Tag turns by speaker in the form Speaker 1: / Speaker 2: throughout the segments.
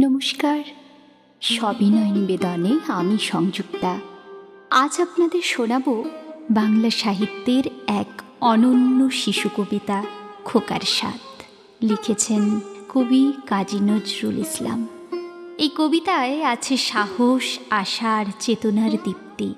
Speaker 1: নমস্কার। সবিনয় নিবেদনে আমি সংযুক্তা। আজ আপনাদের শোনাব বাংলা সাহিত্যের এক অনন্য শিশু কবিতা, খোকার স্বাদ। লিখেছেন কবি কাজী নজরুল ইসলাম। এই কবিতায় আছে সাহস, আশার, চেতনার দীপ্তি,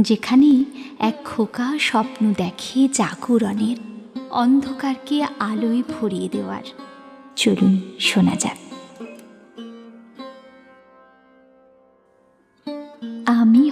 Speaker 1: যেখানে এক খোকা স্বপ্ন দেখে জাগরণের অন্ধকারকে আলোয় ভরিয়ে দেওয়ার। চলুন শোনা যাক।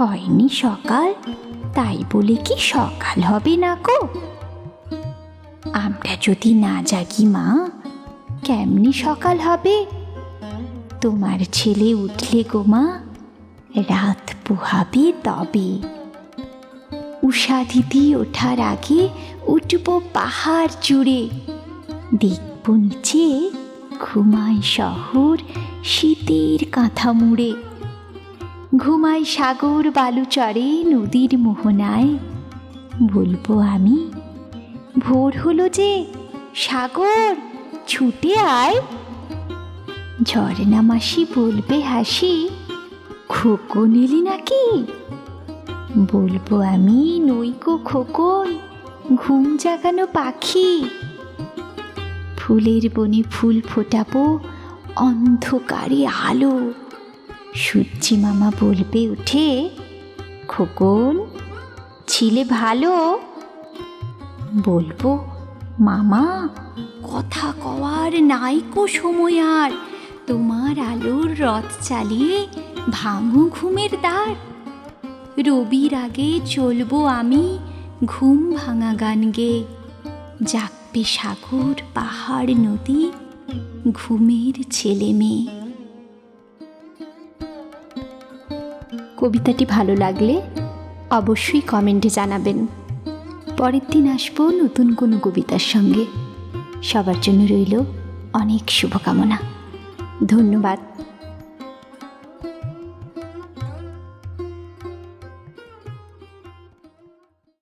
Speaker 1: হয়নি সকাল, তাই বলে কি সকাল হবে না কো আমরা যদি না জাগি মা, কেমনি সকাল হবে? তোমার ছেলে উঠলে গো মা, রাত পোহাবে তবে। উষা দিদি ওঠার আগে উঠব পাহাড় জুড়ে। দেখব নিচে ঘুমায় শহর শীতের কাঁথা মুড়ে। ঘুমায় সাগর বালুচরে নদীর মোহনায়। বলব আমি, ভোর হলো যে, সাগর, ছুটে আয়। ঝর্ণা মাসি বলবে হাসি, খোকন এলি নাকি? বলব আমি নইকো খোকন, ঘুম জাগানো পাখি। ফুলের বনে ফুল ফোটাবো অন্ধকারে আলো। সূর্যি মামা বলবে উঠে, খোকন, ছিলে ভালো? বলব, মামা, কথা কওয়ার নাইকো সময় আর। তোমার আলোর রথ চালিয়ে ভাঙু ঘুমের দ্বার। রবির আগে চলবো আমি ঘুম ভাঙা গান গে। জাগবে সাগর পাহাড় নদী, ঘুমের ছেলে মেয়ে। কবিতাটি ভালো লাগলে অবশ্যই কমেন্টে জানাবেন। পরের দিন আসব নতুন কোনো কবিতার সঙ্গে। সবার জন্য রইল অনেক শুভকামনা। ধন্যবাদ।